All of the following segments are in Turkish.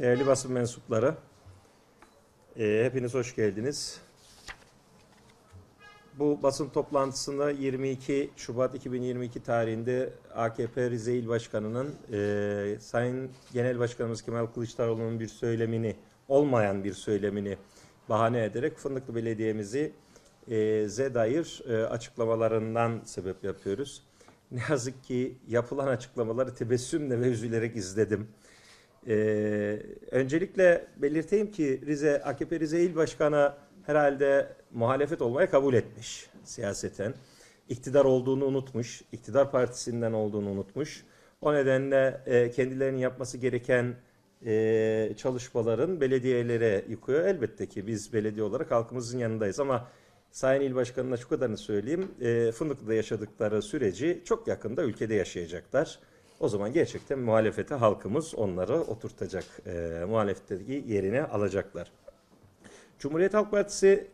Değerli basın mensupları, e, hepiniz hoş geldiniz. Bu basın toplantısında 22 Şubat 2022 tarihinde AKP Rize İl Başkanı'nın e, Sayın Genel Başkanımız Kemal Kılıçdaroğlu'nun bir söylemini, olmayan bir söylemini bahane ederek Fındıklı Belediye'mizi e, ze dair e, açıklamalarından sebep yapıyoruz. Ne yazık ki yapılan açıklamaları tebessümle ve üzülerek izledim. Ee, öncelikle belirteyim ki Rize AKP Rize İl Başkanı herhalde muhalefet olmaya kabul etmiş siyaseten. İktidar olduğunu unutmuş, iktidar partisinden olduğunu unutmuş. O nedenle e, kendilerinin yapması gereken e, çalışmaların belediyelere yıkıyor. Elbette ki biz belediye olarak halkımızın yanındayız ama Sayın İl Başkanı'na şu kadarını söyleyeyim. E, Fındıklı'da yaşadıkları süreci çok yakında ülkede yaşayacaklar. O zaman gerçekten muhalefete halkımız onları oturtacak. E, muhalefetteki yerine alacaklar. Cumhuriyet Halk Partisi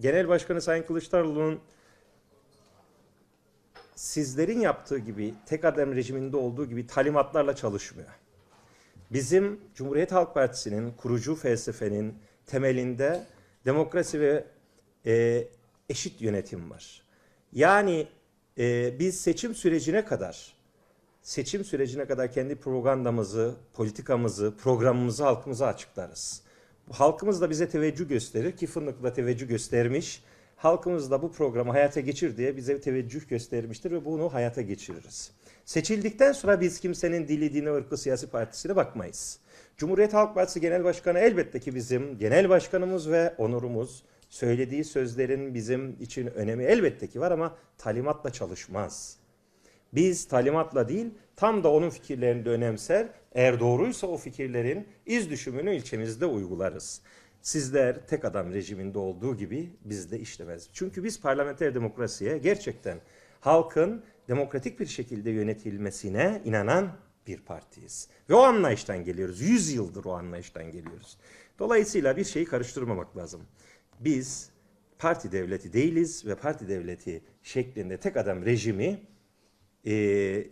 Genel Başkanı Sayın Kılıçdaroğlu'nun sizlerin yaptığı gibi tek adam rejiminde olduğu gibi talimatlarla çalışmıyor. Bizim Cumhuriyet Halk Partisi'nin kurucu felsefenin temelinde demokrasi ve e, eşit yönetim var. Yani e, biz seçim sürecine kadar seçim sürecine kadar kendi propagandamızı, politikamızı, programımızı halkımıza açıklarız. Halkımız da bize teveccüh gösterir ki Fındık'ta teveccüh göstermiş. Halkımız da bu programı hayata geçir diye bize teveccüh göstermiştir ve bunu hayata geçiririz. Seçildikten sonra biz kimsenin dili, dini, ırkı, siyasi partisine bakmayız. Cumhuriyet Halk Partisi Genel Başkanı elbette ki bizim genel başkanımız ve onurumuz. Söylediği sözlerin bizim için önemi elbette ki var ama talimatla çalışmaz. Biz talimatla değil, tam da onun fikirlerini de önemser. Eğer doğruysa o fikirlerin iz düşümünü ilçemizde uygularız. Sizler tek adam rejiminde olduğu gibi bizde işlemez. Çünkü biz parlamenter demokrasiye gerçekten halkın demokratik bir şekilde yönetilmesine inanan bir partiyiz. Ve o anlayıştan geliyoruz. Yüz yıldır o anlayıştan geliyoruz. Dolayısıyla bir şeyi karıştırmamak lazım. Biz parti devleti değiliz ve parti devleti şeklinde tek adam rejimi e,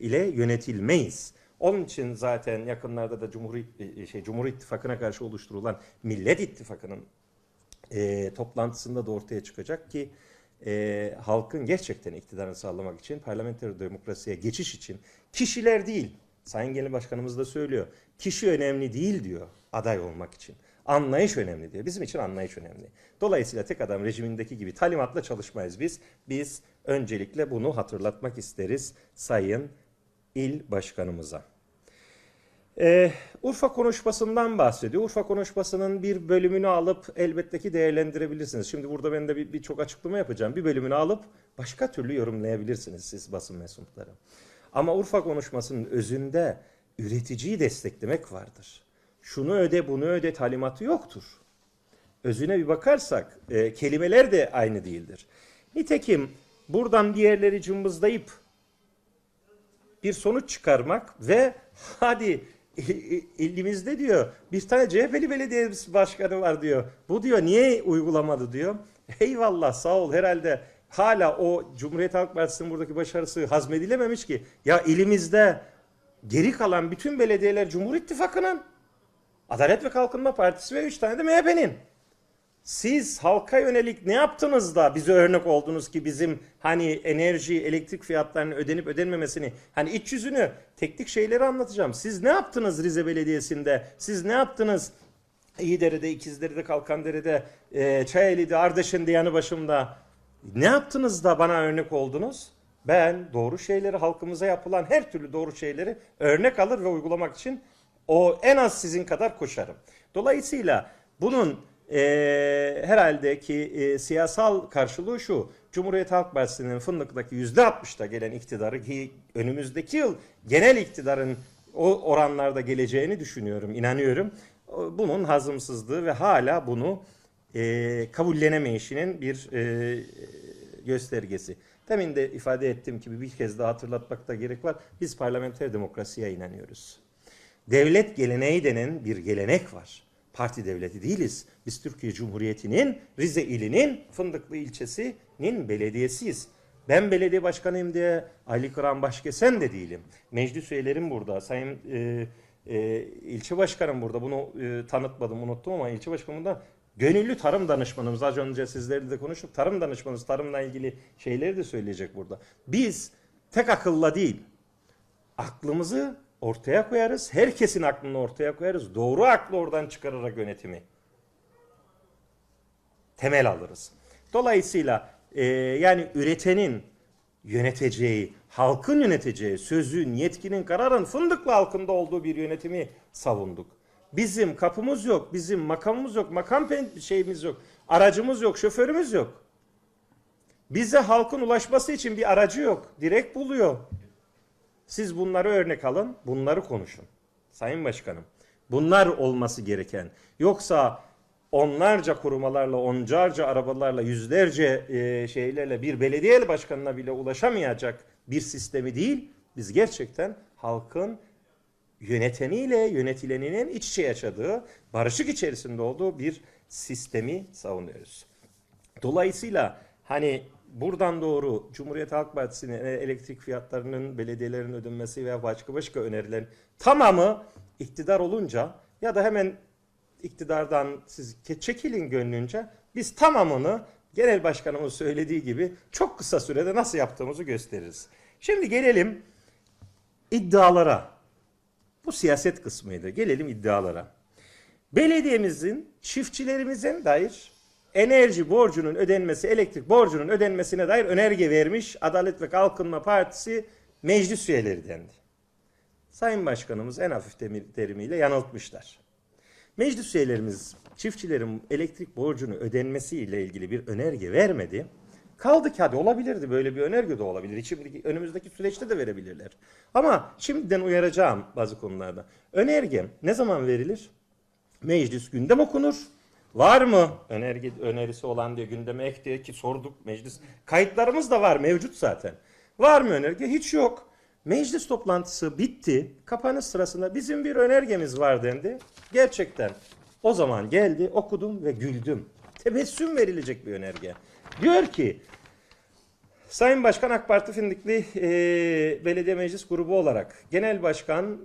ile yönetilmeyiz. Onun için zaten yakınlarda da Cumhur, e, şey, Cumhur İttifakı'na karşı oluşturulan Millet İttifakı'nın e, toplantısında da ortaya çıkacak ki e, halkın gerçekten iktidarını sağlamak için parlamenter demokrasiye geçiş için kişiler değil, Sayın Genel Başkanımız da söylüyor, kişi önemli değil diyor aday olmak için. Anlayış önemli diyor. Bizim için anlayış önemli. Dolayısıyla tek adam rejimindeki gibi talimatla çalışmayız biz. Biz öncelikle bunu hatırlatmak isteriz Sayın İl Başkanımıza. Ee, Urfa konuşmasından bahsediyor. Urfa konuşmasının bir bölümünü alıp elbette ki değerlendirebilirsiniz. Şimdi burada ben de bir- birçok açıklama yapacağım. Bir bölümünü alıp başka türlü yorumlayabilirsiniz siz basın mensupları. Ama Urfa konuşmasının özünde üreticiyi desteklemek vardır. Şunu öde bunu öde talimatı yoktur. Özüne bir bakarsak e, kelimeler de aynı değildir. Nitekim buradan diğerleri cımbızlayıp bir sonuç çıkarmak ve hadi elimizde diyor bir tane CHP'li belediye başkanı var diyor. Bu diyor niye uygulamadı diyor. Eyvallah sağ ol herhalde hala o Cumhuriyet Halk Partisi'nin buradaki başarısı hazmedilememiş ki. Ya elimizde geri kalan bütün belediyeler Cumhur İttifakı'nın Adalet ve Kalkınma Partisi ve 3 tane de MHP'nin. Siz halka yönelik ne yaptınız da bize örnek oldunuz ki bizim hani enerji, elektrik fiyatlarının ödenip ödenmemesini hani iç yüzünü teknik şeyleri anlatacağım. Siz ne yaptınız Rize Belediyesi'nde? Siz ne yaptınız İyidere'de, İkizdere'de, Kalkandere'de, e, Çayeli'de, Ardeşen'de yanı başımda? Ne yaptınız da bana örnek oldunuz? Ben doğru şeyleri halkımıza yapılan her türlü doğru şeyleri örnek alır ve uygulamak için o en az sizin kadar koşarım. Dolayısıyla bunun e, herhalde ki e, siyasal karşılığı şu. Cumhuriyet Halk Partisi'nin Fındık'taki yüzde 60'da gelen iktidarı ki önümüzdeki yıl genel iktidarın o oranlarda geleceğini düşünüyorum, inanıyorum. Bunun hazımsızlığı ve hala bunu e, kabullenemeyişinin bir e, göstergesi. Demin de ifade ettiğim gibi bir kez daha hatırlatmakta gerek var. Biz parlamenter demokrasiye inanıyoruz. Devlet geleneği denen bir gelenek var. Parti devleti değiliz. Biz Türkiye Cumhuriyeti'nin Rize ilinin Fındıklı ilçesinin belediyesiyiz. Ben belediye başkanıyım diye Ali Kıran Başkesen de değilim. Meclis üyelerim burada. Sayın e, e, ilçe başkanım burada bunu e, tanıtmadım unuttum ama ilçe başkanım da gönüllü tarım danışmanımız az önce sizlerle de konuştuk. Tarım danışmanımız tarımla ilgili şeyleri de söyleyecek burada. Biz tek akılla değil aklımızı ortaya koyarız. Herkesin aklını ortaya koyarız. Doğru aklı oradan çıkararak yönetimi temel alırız. Dolayısıyla e, yani üretenin yöneteceği, halkın yöneteceği, sözün, yetkinin, kararın fındıklı halkında olduğu bir yönetimi savunduk. Bizim kapımız yok, bizim makamımız yok, makam şeyimiz yok, aracımız yok, şoförümüz yok. Bize halkın ulaşması için bir aracı yok. Direkt buluyor. Siz bunları örnek alın, bunları konuşun. Sayın Başkanım, bunlar olması gereken. Yoksa onlarca kurumalarla, oncarca arabalarla, yüzlerce e, şeylerle bir belediye başkanına bile ulaşamayacak bir sistemi değil, biz gerçekten halkın yöneteniyle yönetileninin iç içe yaşadığı, barışık içerisinde olduğu bir sistemi savunuyoruz. Dolayısıyla hani buradan doğru Cumhuriyet Halk Partisi'nin elektrik fiyatlarının belediyelerin ödenmesi veya başka başka önerilerin tamamı iktidar olunca ya da hemen iktidardan siz çekilin gönlünce biz tamamını genel başkanımız söylediği gibi çok kısa sürede nasıl yaptığımızı gösteririz. Şimdi gelelim iddialara. Bu siyaset kısmıydı. Gelelim iddialara. Belediyemizin çiftçilerimizin dair enerji borcunun ödenmesi, elektrik borcunun ödenmesine dair önerge vermiş Adalet ve Kalkınma Partisi meclis üyeleri dendi. Sayın Başkanımız en hafif terimiyle yanıltmışlar. Meclis üyelerimiz çiftçilerin elektrik borcunu ödenmesiyle ilgili bir önerge vermedi. Kaldı ki hadi olabilirdi böyle bir önerge de olabilir. Şimdi önümüzdeki süreçte de verebilirler. Ama şimdiden uyaracağım bazı konularda. Önerge ne zaman verilir? Meclis gündem okunur. Var mı önerge, önerisi olan diye gündeme ek diye ki sorduk meclis. Kayıtlarımız da var mevcut zaten. Var mı önerge? Hiç yok. Meclis toplantısı bitti. Kapanış sırasında bizim bir önergemiz var dendi. Gerçekten o zaman geldi okudum ve güldüm. Tebessüm verilecek bir önerge. Diyor ki Sayın Başkan AK Parti Fındıklı eee, Belediye Meclis Grubu olarak Genel Başkan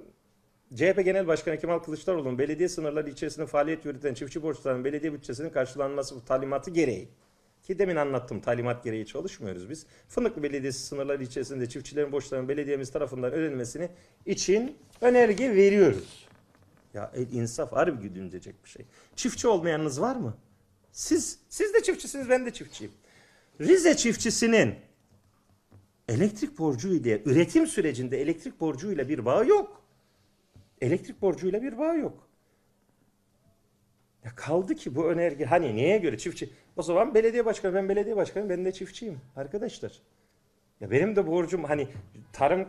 CHP Genel Başkanı Kemal Kılıçdaroğlu'nun belediye sınırları içerisinde faaliyet yürüten çiftçi borçlarının belediye bütçesinin karşılanması talimatı gereği ki demin anlattım talimat gereği çalışmıyoruz biz. Fındıklı Belediyesi sınırları içerisinde çiftçilerin borçlarının belediyemiz tarafından ödenmesini için önerge veriyoruz. Ya el insaf harbi güdümleyecek bir şey. Çiftçi olmayanınız var mı? Siz siz de çiftçisiniz ben de çiftçiyim. Rize çiftçisinin elektrik borcu ile üretim sürecinde elektrik borcuyla bir bağı yok. Elektrik borcuyla bir bağı yok. Ya kaldı ki bu önerge hani neye göre çiftçi? O zaman belediye başkanı ben belediye başkanı ben de çiftçiyim arkadaşlar. Ya benim de borcum hani tarım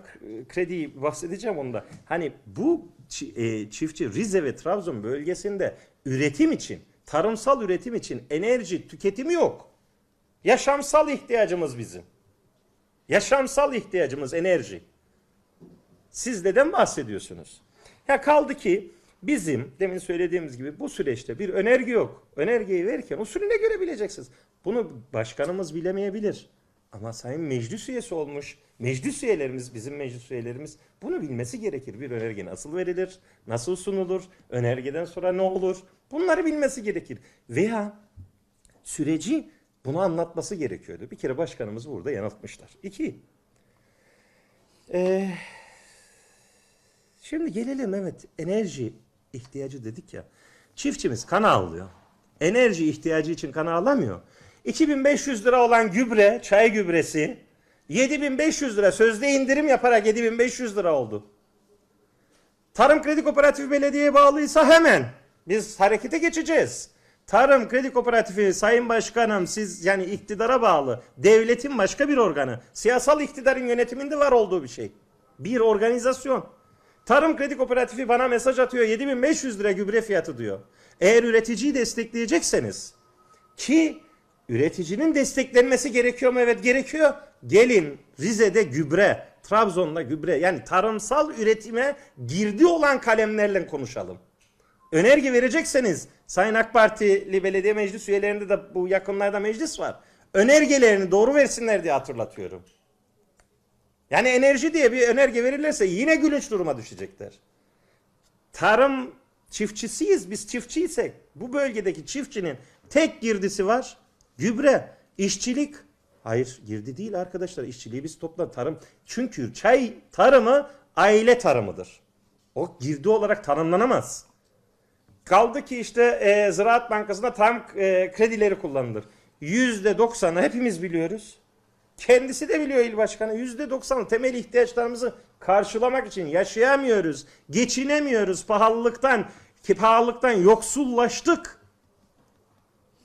krediyi bahsedeceğim onda. Hani bu e, çiftçi Rize ve Trabzon bölgesinde üretim için, tarımsal üretim için enerji tüketimi yok. Yaşamsal ihtiyacımız bizim. Yaşamsal ihtiyacımız enerji. Siz neden bahsediyorsunuz? Ya kaldı ki bizim demin söylediğimiz gibi bu süreçte bir önerge yok. Önergeyi verirken usulüne göre bileceksiniz. Bunu başkanımız bilemeyebilir. Ama sayın meclis üyesi olmuş, meclis üyelerimiz, bizim meclis üyelerimiz bunu bilmesi gerekir. Bir önerge nasıl verilir, nasıl sunulur, önergeden sonra ne olur? Bunları bilmesi gerekir. Veya süreci bunu anlatması gerekiyordu. Bir kere başkanımızı burada yanıltmışlar. İki, eee Şimdi gelelim evet enerji ihtiyacı dedik ya. Çiftçimiz kan ağlıyor. Enerji ihtiyacı için kan ağlamıyor. 2500 lira olan gübre, çay gübresi 7500 lira sözde indirim yaparak 7500 lira oldu. Tarım Kredi Kooperatifi belediyeye bağlıysa hemen biz harekete geçeceğiz. Tarım Kredi Kooperatifi Sayın Başkanım siz yani iktidara bağlı devletin başka bir organı. Siyasal iktidarın yönetiminde var olduğu bir şey. Bir organizasyon. Tarım Kredi Kooperatifi bana mesaj atıyor 7500 lira gübre fiyatı diyor. Eğer üreticiyi destekleyecekseniz ki üreticinin desteklenmesi gerekiyor mu? Evet gerekiyor. Gelin Rize'de gübre, Trabzon'da gübre yani tarımsal üretime girdi olan kalemlerle konuşalım. Önerge verecekseniz Sayın AK Partili belediye meclis üyelerinde de bu yakınlarda meclis var. Önergelerini doğru versinler diye hatırlatıyorum. Yani enerji diye bir önerge verirlerse yine gülünç duruma düşecekler. tarım çiftçisiyiz. Biz çiftçiysek bu bölgedeki çiftçinin tek girdisi var. Gübre, işçilik. Hayır girdi değil arkadaşlar. İşçiliği biz topla tarım. Çünkü çay tarımı aile tarımıdır. O girdi olarak tanımlanamaz. Kaldı ki işte e, Ziraat Bankası'nda tam e, kredileri kullanılır. Yüzde doksanı hepimiz biliyoruz. Kendisi de biliyor il başkanı. Yüzde doksanı temel ihtiyaçlarımızı karşılamak için yaşayamıyoruz. Geçinemiyoruz pahalılıktan. Ki pahalılıktan yoksullaştık.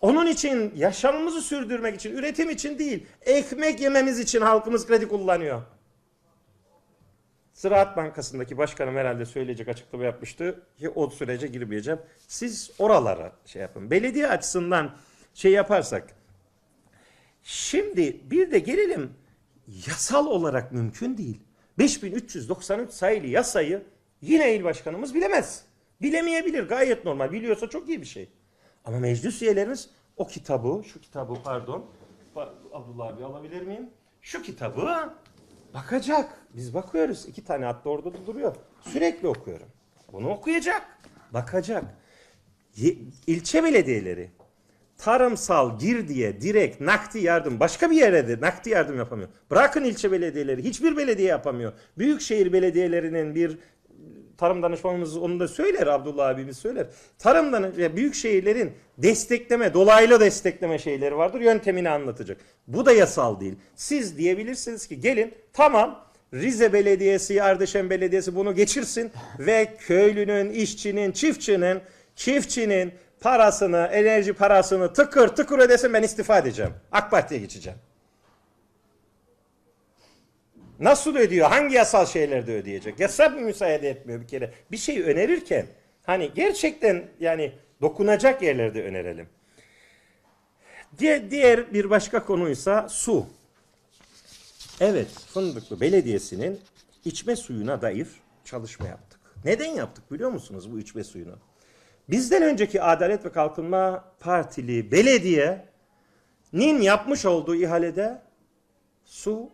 Onun için yaşamımızı sürdürmek için, üretim için değil, ekmek yememiz için halkımız kredi kullanıyor. Ziraat Bankası'ndaki başkanım herhalde söyleyecek açıklama yapmıştı. Ki o sürece girmeyeceğim. Siz oralara şey yapın. Belediye açısından şey yaparsak. Şimdi bir de gelelim yasal olarak mümkün değil. 5393 sayılı yasayı yine il başkanımız bilemez. Bilemeyebilir gayet normal. Biliyorsa çok iyi bir şey. Ama meclis üyelerimiz o kitabı, şu kitabı pardon, Pa- Abdullah abi alabilir miyim? Şu kitabı bakacak. Biz bakıyoruz. İki tane hatta orada da duruyor. Sürekli okuyorum. Bunu okuyacak. Bakacak. İlçe belediyeleri tarımsal girdiye direkt nakdi yardım başka bir yere de nakdi yardım yapamıyor. Bırakın ilçe belediyeleri hiçbir belediye yapamıyor. Büyükşehir belediyelerinin bir tarım danışmanımız onu da söyler Abdullah abimiz söyler. Tarım danış ya büyük şehirlerin destekleme, dolaylı destekleme şeyleri vardır. Yöntemini anlatacak. Bu da yasal değil. Siz diyebilirsiniz ki gelin tamam Rize Belediyesi, Ardeşen Belediyesi bunu geçirsin ve köylünün, işçinin, çiftçinin, çiftçinin parasını, enerji parasını tıkır tıkır ödesin ben istifa edeceğim. AK Parti'ye geçeceğim. Nasıl ödüyor? Hangi yasal şeylerde ödeyecek? Yasa müsaade etmiyor bir kere? Bir şey önerirken hani gerçekten yani dokunacak yerlerde önerelim. Diğer bir başka konuysa su. Evet, Fındıklı Belediyesi'nin içme suyuna dair çalışma yaptık. Neden yaptık biliyor musunuz bu içme suyunu? Bizden önceki Adalet ve Kalkınma Partili belediyenin yapmış olduğu ihalede su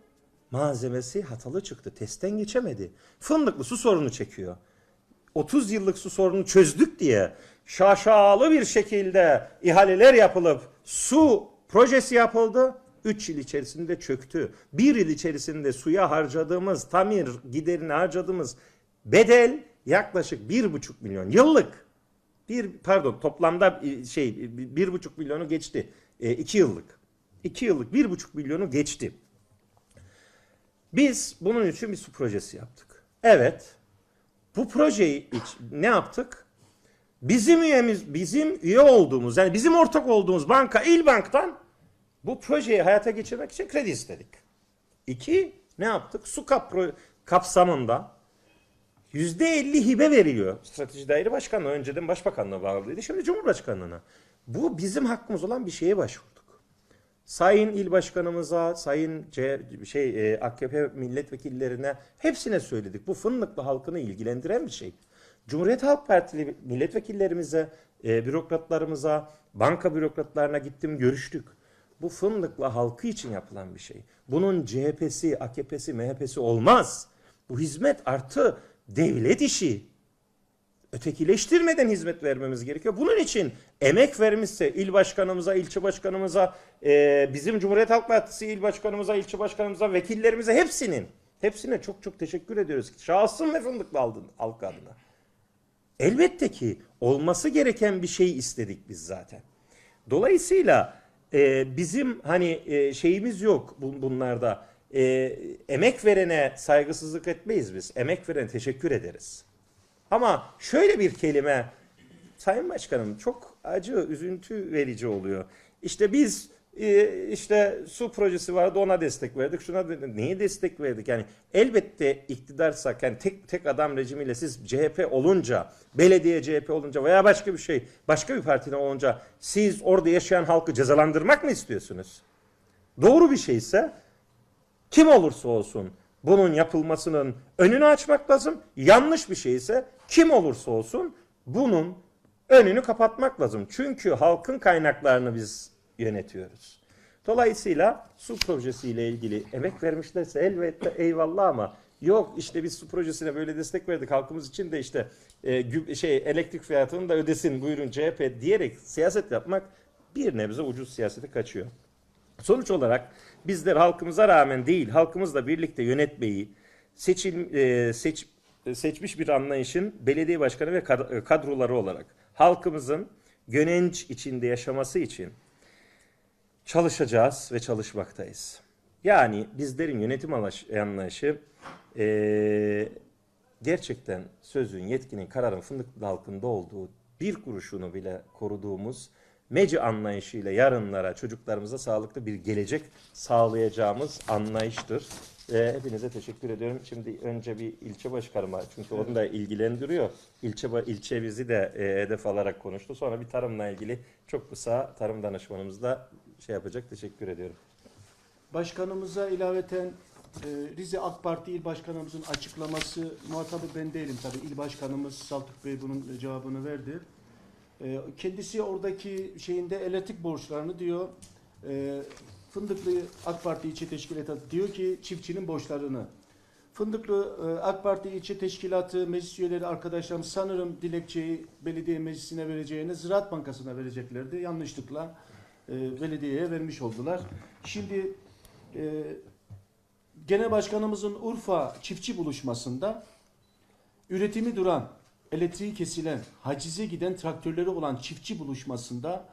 malzemesi hatalı çıktı. Testten geçemedi. Fındıklı su sorunu çekiyor. 30 yıllık su sorunu çözdük diye şaşalı bir şekilde ihaleler yapılıp su projesi yapıldı. 3 yıl içerisinde çöktü. 1 yıl içerisinde suya harcadığımız, tamir giderini harcadığımız bedel yaklaşık 1,5 milyon yıllık. Bir pardon toplamda e, şey bir buçuk milyonu geçti. E, iki yıllık. iki yıllık bir buçuk milyonu geçti. Biz bunun için bir su projesi yaptık. Evet. Bu projeyi iç- ne yaptık? Bizim üyemiz, bizim üye olduğumuz, yani bizim ortak olduğumuz banka, İl Bank'tan bu projeyi hayata geçirmek için kredi istedik. İki, ne yaptık? Su kap kapsamında %50 hibe veriliyor. Strateji Daire Başkanlığı önceden Başbakanlığa bağlıydı. Şimdi Cumhurbaşkanlığına. Bu bizim hakkımız olan bir şeye başvurduk. Sayın il başkanımıza, sayın C, şey e, AKP milletvekillerine hepsine söyledik. Bu Fındıklı halkını ilgilendiren bir şey. Cumhuriyet Halk Partili milletvekillerimize, e, bürokratlarımıza, banka bürokratlarına gittim, görüştük. Bu Fındıklı halkı için yapılan bir şey. Bunun CHP'si, AKP'si, MHP'si olmaz. Bu hizmet artı devlet işi ötekileştirmeden hizmet vermemiz gerekiyor. Bunun için emek vermişse il başkanımıza, ilçe başkanımıza, e, bizim Cumhuriyet Halk Partisi il başkanımıza, ilçe başkanımıza, vekillerimize hepsinin, hepsine çok çok teşekkür ediyoruz. Şahsım ve fındıklı aldın, halk adına. Elbette ki olması gereken bir şey istedik biz zaten. Dolayısıyla e, bizim hani e, şeyimiz yok bun- bunlarda. E, emek verene saygısızlık etmeyiz biz. Emek verene teşekkür ederiz. Ama şöyle bir kelime Sayın Başkanım çok acı, üzüntü verici oluyor. İşte biz e, işte su projesi vardı ona destek verdik. Şuna neye destek verdik? Yani elbette iktidarsak yani tek tek adam rejimiyle siz CHP olunca, belediye CHP olunca veya başka bir şey, başka bir partiden olunca siz orada yaşayan halkı cezalandırmak mı istiyorsunuz? Doğru bir şeyse kim olursa olsun bunun yapılmasının önünü açmak lazım. Yanlış bir şeyse kim olursa olsun bunun önünü kapatmak lazım. Çünkü halkın kaynaklarını biz yönetiyoruz. Dolayısıyla su projesiyle ilgili emek vermişlerse elbette eyvallah ama Yok işte biz su projesine böyle destek verdik halkımız için de işte e, şey elektrik fiyatını da ödesin buyurun CHP diyerek siyaset yapmak bir nebze ucuz siyasete kaçıyor. Sonuç olarak bizler halkımıza rağmen değil, halkımızla birlikte yönetmeyi seçil, e, seç, e, seçmiş bir anlayışın belediye başkanı ve e, kadroları olarak halkımızın gönenç içinde yaşaması için çalışacağız ve çalışmaktayız. Yani bizlerin yönetim anlayışı e, gerçekten sözün, yetkinin, kararın Fındıklı halkında olduğu bir kuruşunu bile koruduğumuz meci anlayışıyla yarınlara, çocuklarımıza sağlıklı bir gelecek sağlayacağımız anlayıştır. Ve hepinize teşekkür ediyorum. Şimdi önce bir ilçe başkanıma çünkü onu da ilgilendiriyor. İlçe ilçe bizi de e, hedef alarak konuştu. Sonra bir tarımla ilgili çok kısa tarım danışmanımız da şey yapacak. Teşekkür ediyorum. Başkanımıza ilaveten e, Rize AK Parti İl Başkanımızın açıklaması muhatabı ben değilim tabii. İl Başkanımız Saltuk Bey bunun cevabını verdi. E, kendisi oradaki şeyinde elektrik borçlarını diyor e, Fındıklı AK Parti İlçe Teşkilatı diyor ki çiftçinin borçlarını. Fındıklı e, AK Parti İlçe Teşkilatı meclis üyeleri arkadaşlarım sanırım dilekçeyi belediye meclisine vereceğine Ziraat Bankası'na vereceklerdi. Yanlışlıkla e, belediyeye vermiş oldular. Şimdi e, Genel Başkanımızın Urfa çiftçi buluşmasında üretimi duran, elektriği kesilen, hacize giden traktörleri olan çiftçi buluşmasında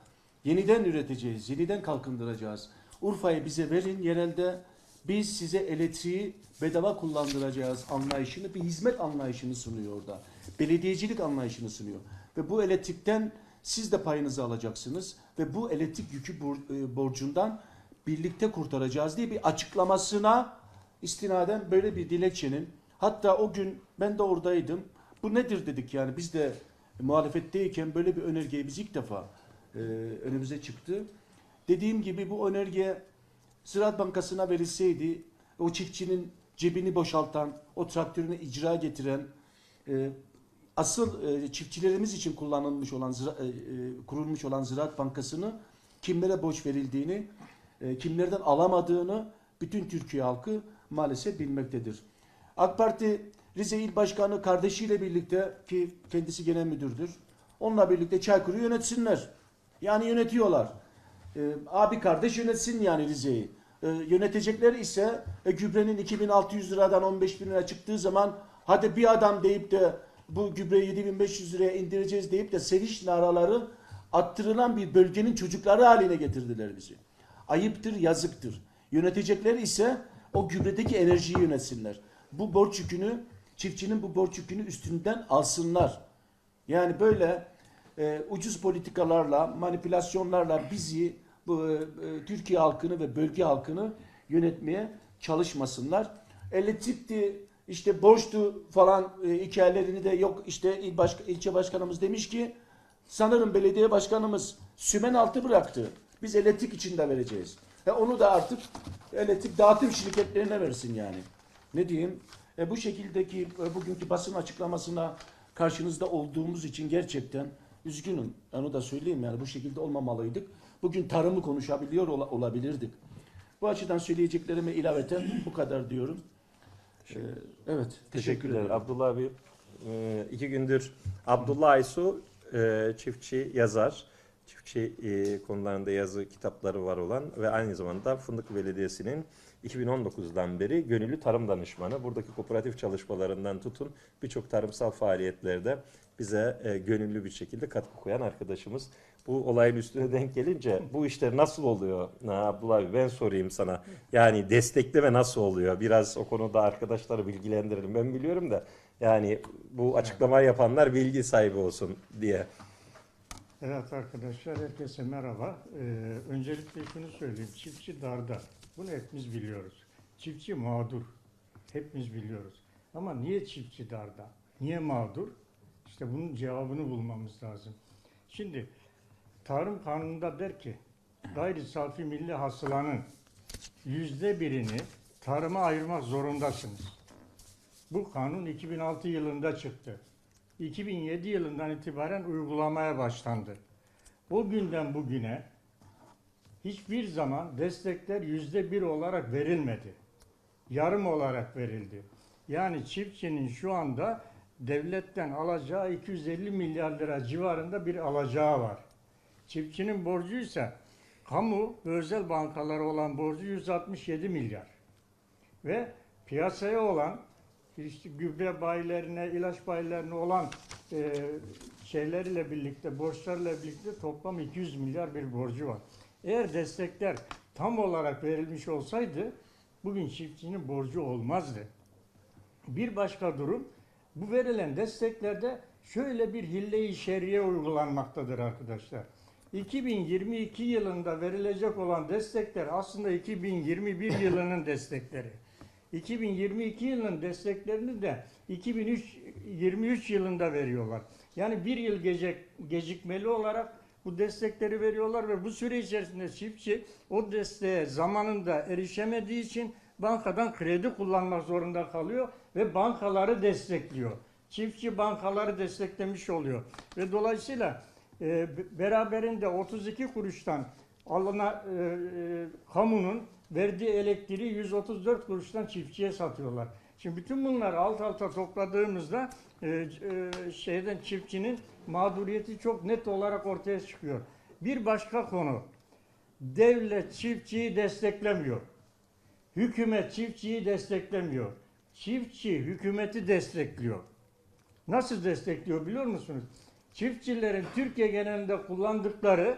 yeniden üreteceğiz, yeniden kalkındıracağız. Urfa'yı bize verin yerelde biz size elektriği bedava kullandıracağız anlayışını, bir hizmet anlayışını sunuyor orada. Belediyecilik anlayışını sunuyor. Ve bu elektrikten siz de payınızı alacaksınız ve bu elektrik yükü e, borcundan birlikte kurtaracağız diye bir açıklamasına istinaden böyle bir dilekçenin hatta o gün ben de oradaydım. Bu nedir dedik yani biz de muhalefetteyken böyle bir önergeyi biz ilk defa e, önümüze çıktı. Dediğim gibi bu önerge Ziraat Bankası'na verilseydi o çiftçinin cebini boşaltan, o traktörünü icra getiren, e, asıl e, çiftçilerimiz için kullanılmış olan, zira- e, e, kurulmuş olan Ziraat Bankası'nı kimlere borç verildiğini, e, kimlerden alamadığını bütün Türkiye halkı maalesef bilmektedir. AK Parti Rize İl Başkanı kardeşiyle birlikte ki kendisi genel müdürdür. Onunla birlikte Çaykur'u yönetsinler. Yani yönetiyorlar. Ee, abi kardeş yönetsin yani Rize'yi. Ee, yönetecekler ise e, gübrenin 2600 liradan 15 bin lira çıktığı zaman hadi bir adam deyip de bu gübreyi 7500 liraya indireceğiz deyip de sevinç naraları attırılan bir bölgenin çocukları haline getirdiler bizi. Ayıptır, yazıktır. Yönetecekler ise o gübredeki enerjiyi yönetsinler. Bu borç yükünü, çiftçinin bu borç yükünü üstünden alsınlar. Yani böyle e, ucuz politikalarla, manipülasyonlarla bizi, bu e, e, Türkiye halkını ve bölge halkını yönetmeye çalışmasınlar. Elektrikti, işte borçtu falan e, hikayelerini de yok işte il baş, ilçe başkanımız demiş ki sanırım belediye başkanımız sümen altı bıraktı. Biz elektrik için de vereceğiz. E onu da artık elektrik dağıtım şirketlerine versin yani. Ne diyeyim? E bu şekildeki e, bugünkü basın açıklamasına karşınızda olduğumuz için gerçekten üzgünüm. Onu da söyleyeyim yani bu şekilde olmamalıydık. Bugün tarımı konuşabiliyor ola- olabilirdik. Bu açıdan söyleyeceklerime ilaveten bu kadar diyorum. E, evet. Teşekkür ederim. Abdullah abi e, iki gündür Abdullah Aysu e, çiftçi yazar. Çiftçi e, konularında yazı kitapları var olan ve aynı zamanda Fındıklı Belediyesi'nin 2019'dan beri gönüllü tarım danışmanı. Buradaki kooperatif çalışmalarından tutun birçok tarımsal faaliyetlerde bize e, gönüllü bir şekilde katkı koyan arkadaşımız. Bu olayın üstüne denk gelince bu işler nasıl oluyor? Ha, Abdullah abi ben sorayım sana. Yani destekleme nasıl oluyor? Biraz o konuda arkadaşları bilgilendirelim. Ben biliyorum da yani bu açıklamayı yapanlar bilgi sahibi olsun diye. Evet arkadaşlar herkese merhaba. Ee, öncelikle şunu söyleyeyim. Çiftçi darda. Bunu hepimiz biliyoruz. Çiftçi mağdur. Hepimiz biliyoruz. Ama niye çiftçi darda? Niye mağdur? İşte bunun cevabını bulmamız lazım. Şimdi Tarım Kanunu'nda der ki gayri safi milli hasılanın yüzde birini tarıma ayırmak zorundasınız. Bu kanun 2006 yılında çıktı. 2007 yılından itibaren uygulamaya başlandı. O günden bugüne hiçbir zaman destekler yüzde bir olarak verilmedi. Yarım olarak verildi. Yani çiftçinin şu anda devletten alacağı 250 milyar lira civarında bir alacağı var. Çiftçinin borcu ise kamu ve özel bankalara olan borcu 167 milyar. Ve piyasaya olan işte gübre bayilerine, ilaç bayilerine olan e, şeyleriyle birlikte, borçlarla birlikte toplam 200 milyar bir borcu var. Eğer destekler tam olarak verilmiş olsaydı bugün çiftçinin borcu olmazdı. Bir başka durum bu verilen desteklerde şöyle bir hille-i şer'iye uygulanmaktadır arkadaşlar. 2022 yılında verilecek olan destekler aslında 2021 yılının destekleri. 2022 yılının desteklerini de 2023 yılında veriyorlar. Yani bir yıl gecik, gecikmeli olarak bu destekleri veriyorlar ve bu süre içerisinde çiftçi o desteğe zamanında erişemediği için bankadan kredi kullanmak zorunda kalıyor ve bankaları destekliyor. Çiftçi bankaları desteklemiş oluyor ve dolayısıyla e, be- beraberinde 32 kuruştan alına e, e, kamunun verdiği elektriği 134 kuruştan çiftçiye satıyorlar. Şimdi bütün bunları alt alta topladığımızda e, e, şeyden çiftçinin mağduriyeti çok net olarak ortaya çıkıyor. Bir başka konu. Devlet çiftçiyi desteklemiyor. Hükümet çiftçiyi desteklemiyor. Çiftçi hükümeti destekliyor. Nasıl destekliyor biliyor musunuz? Çiftçilerin Türkiye genelinde kullandıkları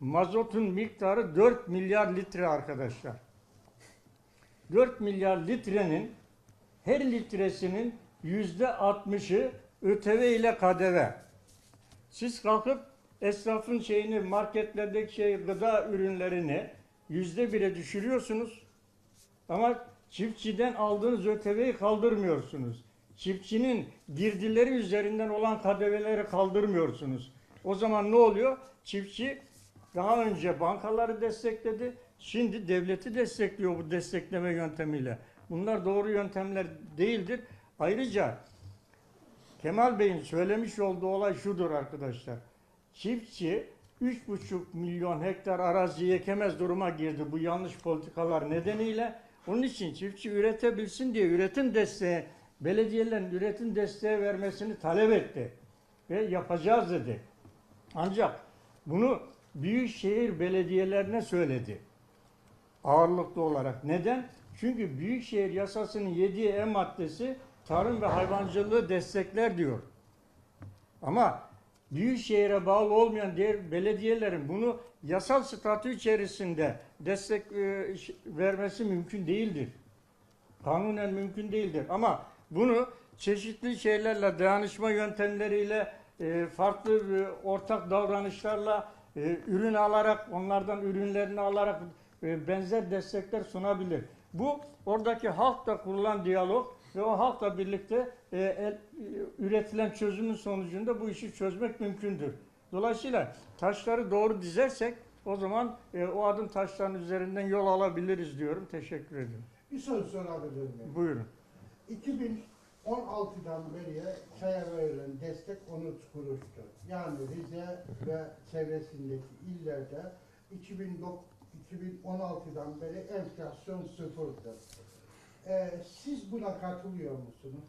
mazotun miktarı 4 milyar litre arkadaşlar. 4 milyar litrenin her litresinin yüzde 60'ı ÖTV ile KDV. Siz kalkıp esnafın şeyini marketlerdeki şey gıda ürünlerini yüzde bire düşürüyorsunuz. Ama çiftçiden aldığınız ÖTV'yi kaldırmıyorsunuz. Çiftçinin girdileri üzerinden olan KDV'leri kaldırmıyorsunuz. O zaman ne oluyor? Çiftçi daha önce bankaları destekledi. Şimdi devleti destekliyor bu destekleme yöntemiyle. Bunlar doğru yöntemler değildir. Ayrıca Kemal Bey'in söylemiş olduğu olay şudur arkadaşlar. Çiftçi 3,5 milyon hektar arazi ekemez duruma girdi bu yanlış politikalar nedeniyle. Onun için çiftçi üretebilsin diye üretim desteği, belediyelerin üretim desteği vermesini talep etti. Ve yapacağız dedi. Ancak bunu büyükşehir belediyelerine söyledi. Ağırlıklı olarak. Neden? Çünkü büyükşehir yasasının 7 E maddesi tarım ve hayvancılığı destekler diyor. Ama büyükşehire bağlı olmayan diğer belediyelerin bunu yasal statü içerisinde destek e, vermesi mümkün değildir. Kanunen mümkün değildir. Ama bunu çeşitli şeylerle, dayanışma yöntemleriyle, e, farklı e, ortak davranışlarla, ürün alarak, onlardan ürünlerini alarak benzer destekler sunabilir. Bu oradaki halkla kurulan diyalog ve o halkla birlikte e, el- e, üretilen çözümün sonucunda bu işi çözmek mümkündür. Dolayısıyla taşları doğru dizersek o zaman e, o adım taşların üzerinden yol alabiliriz diyorum. Teşekkür ederim. Bir soru sorabilir miyim? Buyurun. 2016'dan beriye çaya verilen destek 13 kuruştu. Yani Rize ve çevresindeki illerde 2009 2016'dan beri enflasyon sıfırdı. Ee, siz buna katılıyor musunuz?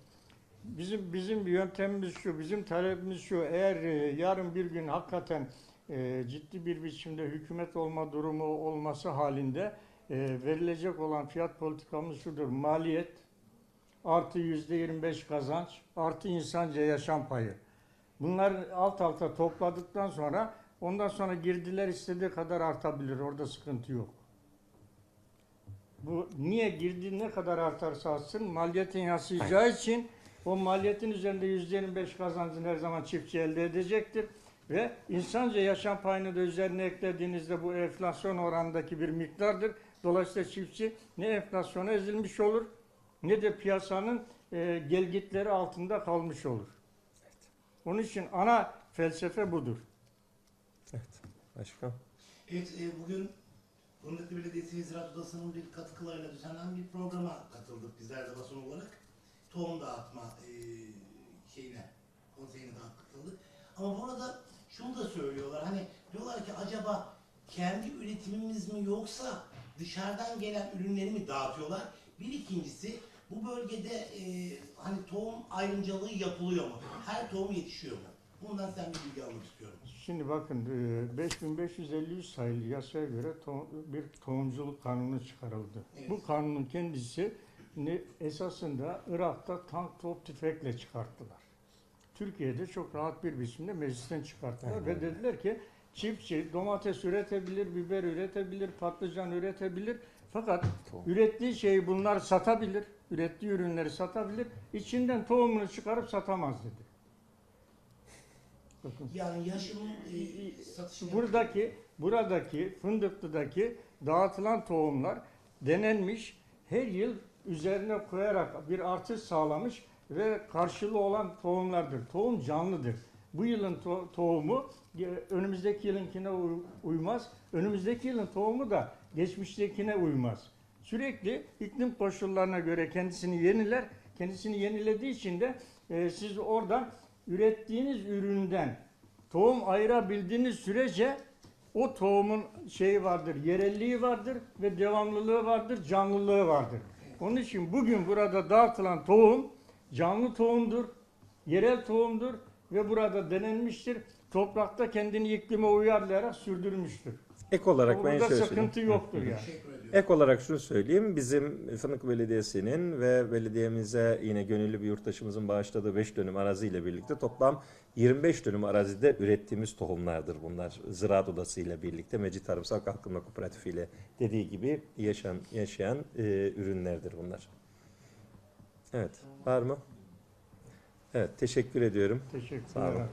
Bizim bizim yöntemimiz şu, bizim talebimiz şu. Eğer e, yarın bir gün hakikaten e, ciddi bir biçimde hükümet olma durumu olması halinde e, verilecek olan fiyat politikamız şudur. Maliyet artı yüzde 25 kazanç artı insanca yaşam payı. Bunları alt alta topladıktan sonra ondan sonra girdiler istediği kadar artabilir. Orada sıkıntı yok. Bu niye girdi ne kadar artarsa artsın maliyetin yansıyacağı için o maliyetin üzerinde %25 kazancını her zaman çiftçi elde edecektir. Ve insanca yaşam payını da üzerine eklediğinizde bu enflasyon oranındaki bir miktardır. Dolayısıyla çiftçi ne enflasyona ezilmiş olur ne de piyasanın e, gelgitleri altında kalmış olur. Onun için ana felsefe budur. Başka? Evet, e, bugün Fındıklı Belediyesi Ziraat Odası'nın bir katkılarıyla düzenlenen bir programa katıldık bizler de basın olarak. Tohum dağıtma e, şeyine, konseyine katıldık. Ama bu arada şunu da söylüyorlar, hani diyorlar ki acaba kendi üretimimiz mi yoksa dışarıdan gelen ürünleri mi dağıtıyorlar? Bir ikincisi Bu bölgede e, hani tohum ayrımcılığı yapılıyor mu? Her tohum yetişiyor mu? Bundan sen bir bilgi almak istiyorum. Şimdi bakın e, 5553 sayılı yasaya göre to- bir tohumculuk kanunu çıkarıldı. Evet. Bu kanunun kendisi esasında Irak'ta tank top tüfekle çıkarttılar. Türkiye'de çok rahat bir biçimde meclisten çıkarttılar ve dediler ki çiftçi domates üretebilir, biber üretebilir, patlıcan üretebilir. Fakat ürettiği şeyi bunlar satabilir, ürettiği ürünleri satabilir. İçinden tohumunu çıkarıp satamaz dedi. Yani yaşının e, satışını... Buradaki buradaki Fındıklı'daki dağıtılan tohumlar denenmiş, her yıl üzerine koyarak bir artış sağlamış ve karşılığı olan tohumlardır. Tohum canlıdır. Bu yılın to- tohumu e, önümüzdeki yılınkine uy- uymaz. Önümüzdeki yılın tohumu da geçmiştekine uymaz. Sürekli iklim koşullarına göre kendisini yeniler. Kendisini yenilediği için de e, siz oradan ürettiğiniz üründen tohum ayırabildiğiniz sürece o tohumun şeyi vardır, yerelliği vardır ve devamlılığı vardır, canlılığı vardır. Onun için bugün burada dağıtılan tohum canlı tohumdur, yerel tohumdur ve burada denenmiştir. Toprakta kendini iklime uyarlayarak sürdürmüştür. Ek olarak ben Burada şöyle söyleyeyim. sıkıntı yoktur yani. Ek olarak şunu söyleyeyim. Bizim Fındık Belediyesi'nin ve belediyemize yine gönüllü bir yurttaşımızın bağışladığı 5 dönüm araziyle birlikte toplam 25 dönüm arazide ürettiğimiz tohumlardır bunlar. Ziraat Odası ile birlikte Mecit Tarımsal Kalkınma Kooperatifi ile dediği gibi yaşayan, yaşayan e, ürünlerdir bunlar. Evet. Var mı? Evet. Teşekkür ediyorum. Teşekkürler. Sağ olun.